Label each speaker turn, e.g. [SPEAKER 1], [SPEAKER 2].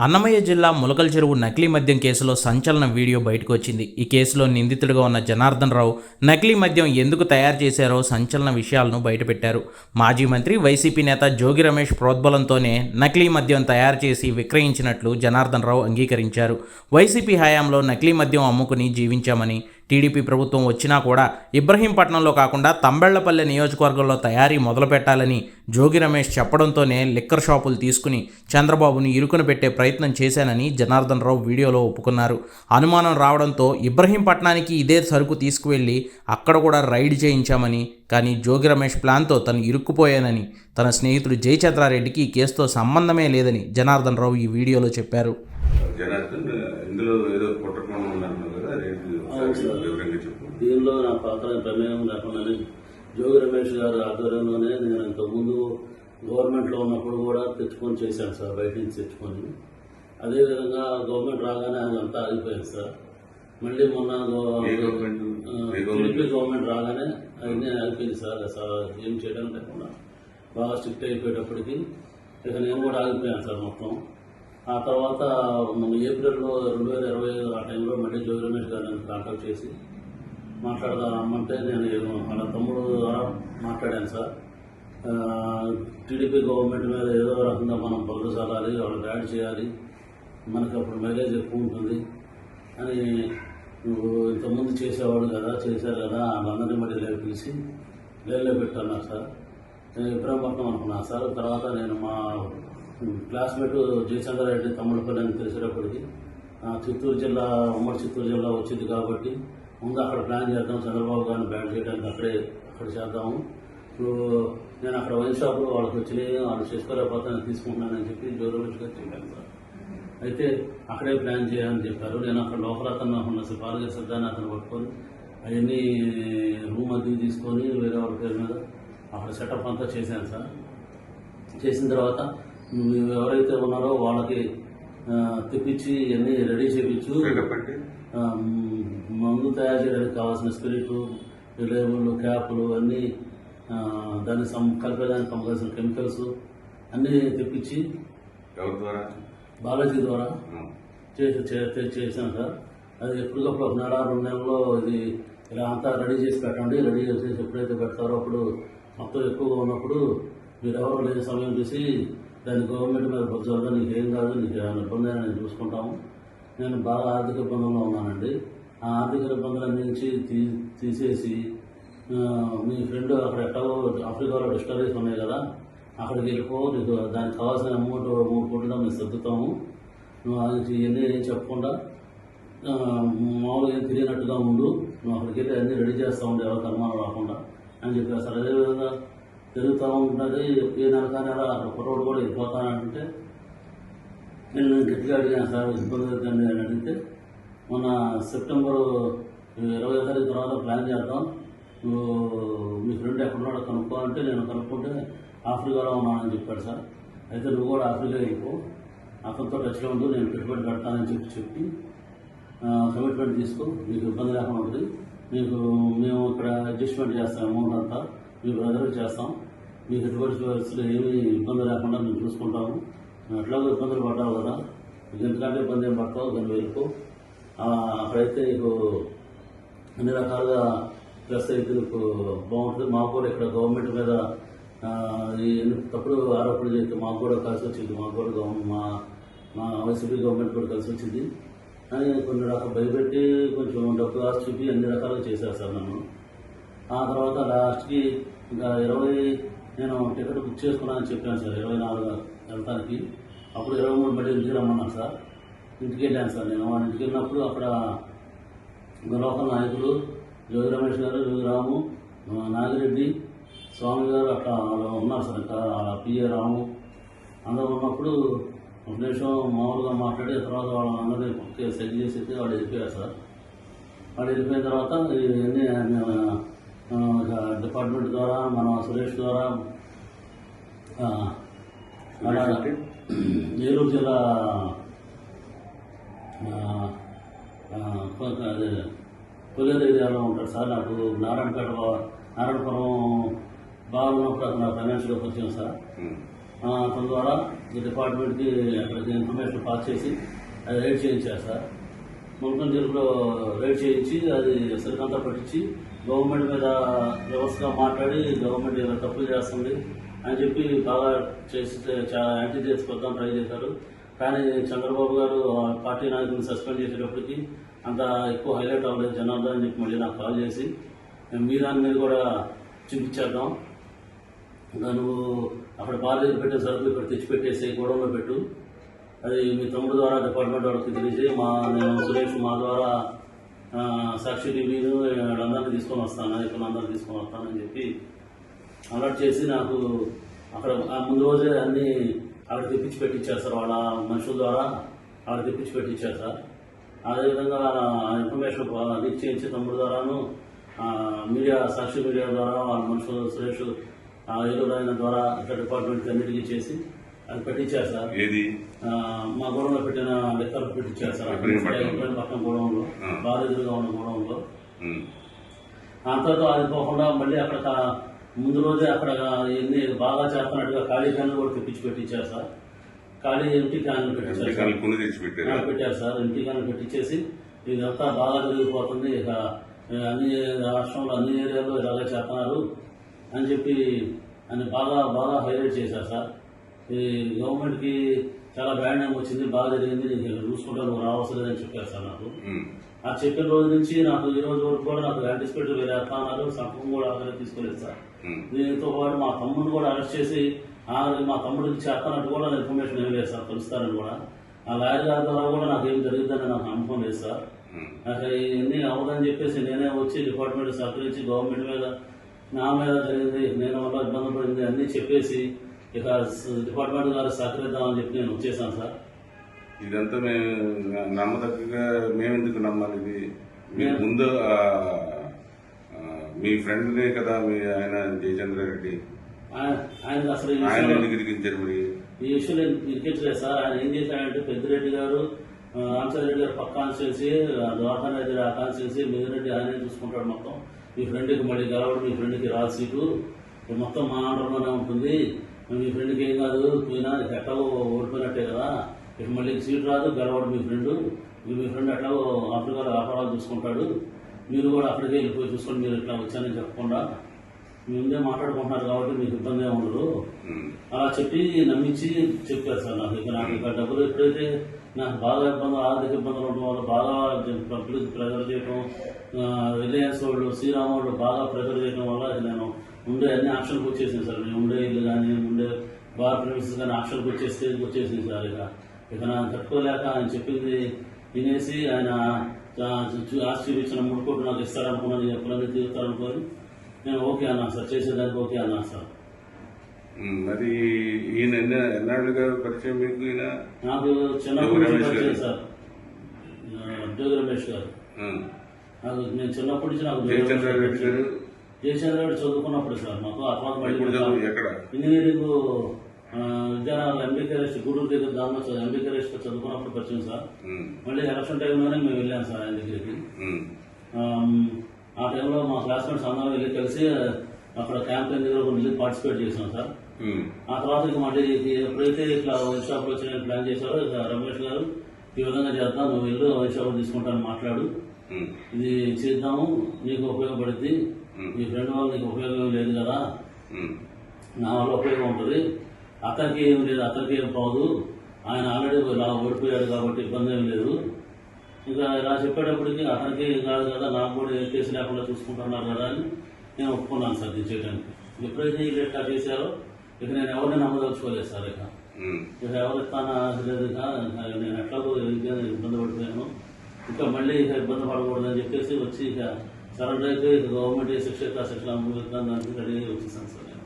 [SPEAKER 1] అన్నమయ్య జిల్లా ములకల చెరువు నకిలీ మద్యం కేసులో సంచలన వీడియో బయటకు వచ్చింది ఈ కేసులో నిందితుడిగా ఉన్న జనార్దన్ రావు నకిలీ మద్యం ఎందుకు తయారు చేశారో సంచలన విషయాలను బయటపెట్టారు. మాజీ మంత్రి వైసీపీ నేత జోగి రమేష్ ప్రోద్బలంతోనే నకిలీ మద్యం తయారు చేసి విక్రయించినట్లు జనార్దన్ రావు అంగీకరించారు. వైసీపీ హయాంలో నకిలీ మద్యం అమ్ముకుని జీవించామని టీడీపీ ప్రభుత్వం వచ్చినా కూడా ఇబ్రహీంపట్నంలో కాకుండా తంబెళ్ళపల్లె నియోజకవర్గంలో తయారీ మొదలుపెట్టాలని జోగి రమేష్ చెప్పడంతోనే లిక్కర్ షాపులు తీసుకుని చంద్రబాబును ఇరుకున పెట్టే ప్రయత్నం చేశానని జనార్దన్ రావు వీడియోలో ఒప్పుకున్నారు. అనుమానం రావడంతో ఇబ్రహీంపట్నానికి ఇదే సరుకు తీసుకువెళ్ళి అక్కడ కూడా రైడ్ చేయించామని కానీ జోగి రమేష్ ప్లాన్తో తను ఇరుక్కుపోయానని తన స్నేహితుడు జయచంద్రారెడ్డికి ఈ కేసుతో సంబంధమే లేదని జనార్దన్ రావు ఈ వీడియోలో చెప్పారు.
[SPEAKER 2] జనార్దన్
[SPEAKER 3] దీనిలో నా పాత్ర ప్రమేయం లేకుండానే జోగి రమేష్ గారి ఆధ్వర్యంలోనే నేను ఇంతకుముందు గవర్నమెంట్లో ఉన్నప్పుడు కూడా తెచ్చుకొని చేశాను సార్ బయట నుంచి తెచ్చుకొని. అదేవిధంగా గవర్నమెంట్ రాగానే అదంతా ఆగిపోయింది సార్. మళ్ళీ మొన్న? టీడీపీ గవర్నమెంట్ రాగానే అన్నీ ఆగిపోయింది సార్. ఏం చేయడం లేకుండా బాగా స్ట్రిక్ట్ అయిపోయేటప్పటికి ఇక నేను కూడా ఆగిపోయాను సార్ మొత్తం. ఆ తర్వాత మన ఏప్రిల్లో రెండు వేల ఇరవై ఐదు ఆ టైంలో మళ్ళీ జోగి రమేష్ గారు నన్ను కాంటాక్ట్ చేసి మాట్లాడదాం రమ్మంటే నేను మన వాళ్ళ తమ్ముడు ద్వారా మాట్లాడాను సార్. టీడీపీ గవర్నమెంట్ మీద ఏదో రకంగా మనం పనులు చల్లాలి వాళ్ళని యాడ్ చేయాలి. మనకి అప్పుడు మైలేజ్ ఎక్కువ ఉంటుంది. అని నువ్వు ఇంతకుముందు చేసేవాడు కదా చేశారు కదా వాళ్ళందరినీ మళ్ళీ లేపు పిలిచి లేలో పెట్టన్నారు సార్. నేను ఇబ్రాహీంపట్నం అనుకున్నాను సార్ తర్వాత నేను మా క్లాస్మేట్ జయచంద్రారెడ్డి తమ్ముడు అని తెలిసేటప్పటికి చిత్తూరు జిల్లా ఉమ్మడి చిత్తూరు జిల్లా వచ్చింది కాబట్టి ముందు అక్కడ ప్లాన్ చేద్దాం చంద్రబాబు గారిని బ్యాన్ చేయడానికి అక్కడే అక్కడ చేద్దాము. ఇప్పుడు నేను అక్కడ వైన్ షాప్లో వాళ్ళకి వచ్చినాయి వాళ్ళు చేసుకోలేకపోతే నేను తీసుకుంటున్నానని చెప్పి జోరమేష్ చెప్పాను సార్. అయితే అక్కడే ప్లాన్ చేయాలని చెప్పారు. నేను అక్కడ లోపల అతను ఉన్న పాలక సిద్ధాన్ని అతను పట్టుకొని అవన్నీ రూమ్ అది తీసుకొని వేరే వాళ్ళ పేరు మీద అక్కడ సెటప్ అంతా చేశాను సార్. చేసిన తర్వాత మీరు ఎవరైతే ఉన్నారో వాళ్ళకి తెప్పించి అన్నీ రెడీ చేయించు
[SPEAKER 2] చెప్పండి
[SPEAKER 3] మందు తయారు చేయడానికి కావాల్సిన స్పిరిట్ లేబుల్ క్యాపులు అన్నీ దాన్ని సం కలిపేదానికి కావాల్సిన కెమికల్స్ అన్నీ తెప్పించి బాలాజీ ద్వారా. చేసి చేశాను సార్. అది ఎప్పటికప్పుడు ఒక నెల రెండు నెలల్లో ఇది ఇలా అంతా రెడీ చేసి పెట్టండి రెడీ చేసి ఎప్పుడైతే పెడతారో అప్పుడు మొత్తం ఎక్కువగా ఉన్నప్పుడు మీరు ఎవరు లేని సమయం చూసి దాన్ని గవర్నమెంట్ మీద బొజ్జాలి నీకు ఏం కాదు నీకు ఏమైనా ఇబ్బంది నేను చూసుకుంటాము. నేను బాగా ఆర్థిక ఇబ్బందుల్లో ఉన్నానండి. ఆ ఆర్థిక ఇబ్బందుల నుంచి తీ తీసేసి మీ ఫ్రెండ్ అక్కడ ఎక్కడో ఆఫ్రికాలో డిస్టరీస్ ఉన్నాయి కదా అక్కడికి వెళ్ళిపో నీకు దానికి కావాల్సిన అమౌంట్ మూడు కోట్లు మేము సర్దుతాము. నువ్వు అది ఇవన్నీ ఏం చెప్పకుండా మామూలుగా ఏం తెలియనట్టుగా ఉండు. నువ్వు అక్కడికి వెళ్ళి అన్నీ రెడీ చేస్తూ ఉండే ఎవరికి అనుమానం రాకుండా అని చెప్పి సార్ అదేవిధంగా తిరుగుతూ ఉంటుంది. ఏ నెల కానీ అలా అక్కడ కుర్రోడు కూడా వెళ్ళిపోతానంటే నేను గట్టిగా అడిగాను సార్ ఇబ్బంది అడిగితే మొన్న సెప్టెంబర్ ఇరవై తారీఖు తర్వాత ప్లాన్ చేద్దాం. నువ్వు మీ ఫ్రెండ్ ఎక్కడున్నాడో కనుక్కోవాలంటే నేను కనుక్కుంటే ఆఫ్రికాలో ఉన్నానని చెప్పాడు సార్. అయితే నువ్వు కూడా ఆఫ్రికా వెళ్ళిపో అతనితో టచ్లో ఉండు నేను పెట్టుబడి పెడతానని చెప్పి చెప్పి కమిట్మెంట్ తీసుకో. మీకు ఇబ్బంది లేకుండా ఉంటుంది. మీకు మేము ఇక్కడ అడ్జస్ట్మెంట్ చేస్తాం అమౌంట్ అంతా మీ బ్రదర్ చేస్తాం. మీకు ఎటువంటి ఏమీ ఇబ్బంది లేకుండా మేము చూసుకుంటాము. నువ్వు ఎట్లాగో ఇబ్బందులు పడ్డావు కదా. ఇంతకంటే ఎందుకంటే ఇబ్బంది ఏం పడతావు దాన్ని వెళ్ళిపో అక్కడైతే నీకు అన్ని రకాలుగా ప్లస్ అయితే నీకు బాగుంటుంది. మాకు కూడా ఇక్కడ గవర్నమెంట్ మీద తప్పుడు ఆరోపణలు చేస్తే మాకు కూడా కలిసి వచ్చింది. మాకు కూడా గవర్నమెంట్ మా మా వైసీపీ గవర్నమెంట్ కూడా కలిసి వచ్చింది. అని కొన్ని రకాలు భయపెట్టి కొంచెం డబ్బు కాస్ట్ చూపి అన్ని రకాలుగా చేశారు సార్ నన్ను. ఆ తర్వాత లాస్ట్కి ఇంకా ఇరవై నేను టికెట్ బుక్ చేసుకున్నానని చెప్పాను సార్. ఇరవై నాలుగు వెళ్తానికి. అప్పుడు ఇరవై మూడు బట్టి ఇంటికి రమ్మన్నాను సార్. ఇంటికి వెళ్ళాను సార్ నేను. వాళ్ళ ఇంటికి వెళ్ళినప్పుడు అక్కడ లోకల్ నాయకులు జోగి రమేష్ గారు జోగి రాము నాగిరెడ్డి స్వామి గారు అట్లా వాళ్ళు ఉన్నారు సార్. ఇంకా పిఏ రాము అందరూ ఉన్నప్పుడు ఒక నిమిషం మామూలుగా మాట్లాడి తర్వాత వాళ్ళందరినీ పక్కకి సెట్ అయితే వాళ్ళు వెళ్ళిపోయారు సార్. వాళ్ళు వెళ్ళిపోయిన తర్వాత ఇవన్నీ డిపార్ట్మెంట్ ద్వారా మన సురేష్ ద్వారా ఏలూరు జిల్లా కొల్లేరు ఏరియాలో ఉంటాడు సార్ నాకు నారాయణపేట నారాయణపురం బాగున్నప్పుడు అక్కడ ఫైనాన్షియల్కి వచ్చాను సార్
[SPEAKER 2] ఉమ్.
[SPEAKER 3] ఆ, తన ద్వారా ఈ డిపార్ట్మెంట్కి అక్కడికి ఇన్ఫర్మేషన్ పాస్ చేసి అది రైడ్ చేయించారు సార్ మున్సిపల్ జైలులో రైడ్ చేయించి అది సరికంతా పట్టించి గవర్నమెంట్ మీద వ్యవస్థగా మాట్లాడి గవర్నమెంట్ తప్పులు చేస్తుంది అని చెప్పి బాగా చేసి చాలా యాంటీ చేసి కొద్దాం ట్రై చేశారు. కానీ చంద్రబాబు గారు ఆ పార్టీ నాయకుడిని సస్పెండ్ చేసేటప్పటికి అంత ఎక్కువ హైలైట్ అవ్వలేదు జనార్దన్ అని చెప్పి మళ్ళీ నాకు కాల్ చేసి. మేము మీ దాని మీద కూడా చూపించేద్దాం ఇంకా నువ్వు అక్కడ బాధ్యత పెట్టే సరుకులు ఇక్కడ తెచ్చిపెట్టేసి గోడంలో పెట్టు. అది మీ తమ్ముడు ద్వారా డిపార్ట్మెంట్ వాళ్ళకి తెలియజేయి మా నేను సురేష్ మా ద్వారా సాక్షి టీవీను అందరినీ తీసుకొని వస్తాను ఇక్కడ అందరినీ తీసుకొని వస్తానని చెప్పి అలర్ట్ చేసి నాకు అక్కడ ఆ ముందు రోజే అన్ని అక్కడ తెప్పించి పెట్టించారు సార్. వాళ్ళ మనుషుల ద్వారా అక్కడ తెప్పించి పెట్టించారు సార్. అదేవిధంగా ఇన్ఫర్మేషన్ లీక్ చేయించి తమ్ముడు ద్వారాను మీడియా సాక్షి మీడియా ద్వారా వాళ్ళ మనుషులు సురేష్ ఆయన ద్వారా ఇట్లా డిపార్ట్మెంట్ అన్నిటికీ చేసి అది పెట్టించారు సార్.
[SPEAKER 2] ఏది?
[SPEAKER 3] మా గోడంలో పెట్టిన లెక్కలు పెట్టించారు సార్. పక్కన గోడంలో. బాగా ఎదురుగా ఉన్న గోడంలో. అంతతో అది పోకుండా మళ్ళీ అక్కడ ముందు రోజే అక్కడ ఎన్ని బాగా చేస్తున్నట్టుగా ఖాళీ క్యాన్లు కూడా తెప్పించి పెట్టించారు సార్. ఖాళీ ఎంటీ క్యాన్లు పెట్టించారు
[SPEAKER 2] పెట్టారు.
[SPEAKER 3] సార్. ఎంటీ క్యాన్లు పెట్టించేసి ఇదంతా బాగా జరిగిపోతుంది. ఇక అన్ని రాష్ట్రంలో అన్ని ఏరియాల్లో ఇలాగే చేస్తున్నారు అని చెప్పి అని బాగా బాగా హైలైట్ చేశారు సార్. ఈ గవర్నమెంట్కి చాలా బ్యాడ్ నేమ్ వచ్చింది బాగా జరిగింది. నీకు చూసుకుంటా నువ్వు రావసలేదని చెప్పారు సార్ నాకు. ఆ చెప్పిన రోజు నుంచి నాకు ఈ రోజు వరకు కూడా నాకు యాంటిసిపేట్ వేరే అన్నారు సంపకం కూడా అక్కడ తీసుకోలేదు సార్. దీంతో పాటు మా తమ్ముడిని కూడా అరెస్ట్ చేసి ఆ మా తమ్ముడికి చేస్తానట్టు కూడా ఇన్ఫర్మేషన్ ఏం లేదు సార్ కలుస్తారని కూడా. ఆ లాయర్ గారి ద్వారా కూడా నాకు ఏం జరిగిద్దని నాకు నమ్మకం లేదు సార్.
[SPEAKER 2] ఉమ్.
[SPEAKER 3] నాకు ఇవన్నీ అవ్వదని చెప్పేసి నేనే వచ్చి డిపార్ట్మెంట్ సహకరించి గవర్నమెంట్ మీద నా మీద జరిగింది నేను వల్ల ఇబ్బంది పడింది అన్నీ చెప్పేసి ఇక డిపార్ట్మెంట్ గారు సహకరిద్దామని చెప్పి నేను వచ్చేసాను సార్.
[SPEAKER 2] ఇదంతా మేము నమ్మదగ్గగా మేమెందుకు నమ్మాలి? ఇది ముందు మీ ఫ్రెండ్నే కదా మీ ఆయన జయచంద్ర రెడ్డి?
[SPEAKER 3] ఆయన అసలు
[SPEAKER 2] ఆయన
[SPEAKER 3] విషయంలో-
[SPEAKER 2] ఎందుకు ఇరికించారు మరి?
[SPEAKER 3] ఈ విషయంలో ఇరికించలేదు సార్? ఆయన ఏం చేశాడంటే పెద్దిరెడ్డి గారు ఆ, రామచంద్రెడ్డి గారు పక్క కాన్స్టిట్యున్సీ ద్వారకా రెడ్డి ఆ కాన్స్టిట్యున్సీ మిగిలిరెడ్డి ఆయనే చూసుకుంటాడు మొత్తం. మీ ఫ్రెండ్కి మళ్ళీ గెలవడం మీ ఫ్రెండ్కి రాదు సీటు. మొత్తం మా ఆర్డర్లోనే ఉంటుంది. మీ ఫ్రెండ్కి ఏం కాదు పోయినా ఎట్లాగో ఓడిపోయినట్టే కదా. ఇక మళ్ళీ సీట్ రాదు గెలవడు మీ ఫ్రెండ్. మీ ఫ్రెండ్ ఎట్లాగో ఆఫ్రికాలో వ్యాపారాలు చూసుకుంటాడు. మీరు కూడా అక్కడికి వెళ్ళిపోయి చూసుకొని మీరు ఇట్లా వచ్చానని చెప్పకుండా. మీ ముందే మాట్లాడుకుంటున్నారు కాబట్టి మీకు ఇబ్బంది ఏమి ఉండదు. అలా చెప్పి నమ్మించి చెప్పారు సార్ నాకు ఇక నాకు ఇక డబ్బులు ఎప్పుడైతే నాకు బాగా ఇబ్బంది ఆర్థిక ఇబ్బందులు ఉండడం వల్ల బాగా పబ్లిక్ ప్రెజర్ చేయడం రిలయన్స్ వాళ్ళు శ్రీరామ్ వాళ్ళు బాగా ప్రెజర్ చేయడం వల్ల నేను ఉండే అన్ని ఆప్షన్కి వచ్చేసింది సార్. నేను ఉండే ఇల్లు కానీ ఉండే బార్ ప్రిమిసెస్ కానీ ఆప్షన్కి వచ్చే స్టేజ్కి వచ్చేసింది సార్ ఇక. ఇక నాకు తట్టుకోలేక ఆయన చెప్పింది వినేసి ఆయన ఆశ్చర్యించిన ముడుకోటు నాకు ఇస్తారనుకున్నాను ఎప్పుడైనా తీరుతారనుకోని నేను ఓకే అన్నా సార్ చేసేదానికి ఓకే అన్నా సార్.
[SPEAKER 2] మరి ఈయన ఎన్న ఎన్నాళ్ళుగా పరిచయం మీకు ఈయన?
[SPEAKER 3] నాకు. పరిచయం సార్. జోగి రమేష్ గారు. నాకు నేను చిన్నప్పటి నుంచి నాకు జోగి
[SPEAKER 2] జయచంద్ర
[SPEAKER 3] రమేష్
[SPEAKER 2] రెడ్డి గారు
[SPEAKER 3] చదువుకున్నప్పుడు సార్ మాకు
[SPEAKER 2] ఎక్కడ?
[SPEAKER 3] ఇంజనీరింగ్ ఆ, విద్యానగర్ ఎంబీకే రెస్ట్ గూడూరు దగ్గర దానిలో చదువు ఎంబీకే రెస్ట్ చదువుకున్నప్పుడు పరిచయం సార్. మళ్ళీ ఎలక్షన్ టైంలోనే మేము వెళ్ళాం సార్ ఆయన దగ్గరికి. ఆ టైంలో మా క్లాస్మేట్స్ అందరం వెళ్ళి కలిసి అక్కడ క్యాంపెయిన్ దగ్గర వెళ్ళి పార్టిసిపేట్ చేసాం సార్. ఆ తర్వాత ఇక మళ్ళీ ఎప్పుడైతే ఇట్లా వైన్ షాప్ వచ్చిన ప్లాన్ చేశారో ఇక రమేష్ గారు ఈ విధంగా చేద్దాం నువ్వు వెళ్ళు వైన్ షాప్ తీసుకుంటాను మాట్లాడు. ఇది చేద్దాము నీకు ఉపయోగపడుద్ది. నీ ఫ్రెండ్ వాళ్ళు నీకు ఉపయోగం లేదు కదా. నా వల్ల ఉపయోగం ఉంటుంది. అతనికి ఏం లేదు అతనికి ఏం పోదు ఆయన ఆల్రెడీ ఇలా ఓడిపోయాడు కాబట్టి ఇబ్బంది ఏం లేదు. ఇంకా ఇలా చెప్పేటప్పటికి అతనికి ఏం కాదు కదా నాకు కూడా ఏ కేసు లేకుండా చూసుకుంటున్నారు కదా అని నేను ఒప్పుకున్నాను సార్ ఇది చేయడానికి ఎప్పుడైతే వీళ్ళు ఇట్లా చేశారో ఇక నేను ఎవరిని నమ్మదలుచుకోలేదు సార్ ఇక. ఇక ఎవరు ఇస్తానా లేదు ఇక. నేను ఎట్లాగో ఇబ్బంది పడిపోయాను. ఇంకా మళ్ళీ ఇక ఇబ్బంది పడకూడదని చెప్పేసి వచ్చి ఇక సరెండర్ అయితే ఇక గవర్నమెంట్ శిక్ష అయితే ఆ శిక్ష అనుభవిస్తాను దానికి రెడీ వచ్చేసాను సార్ నేను.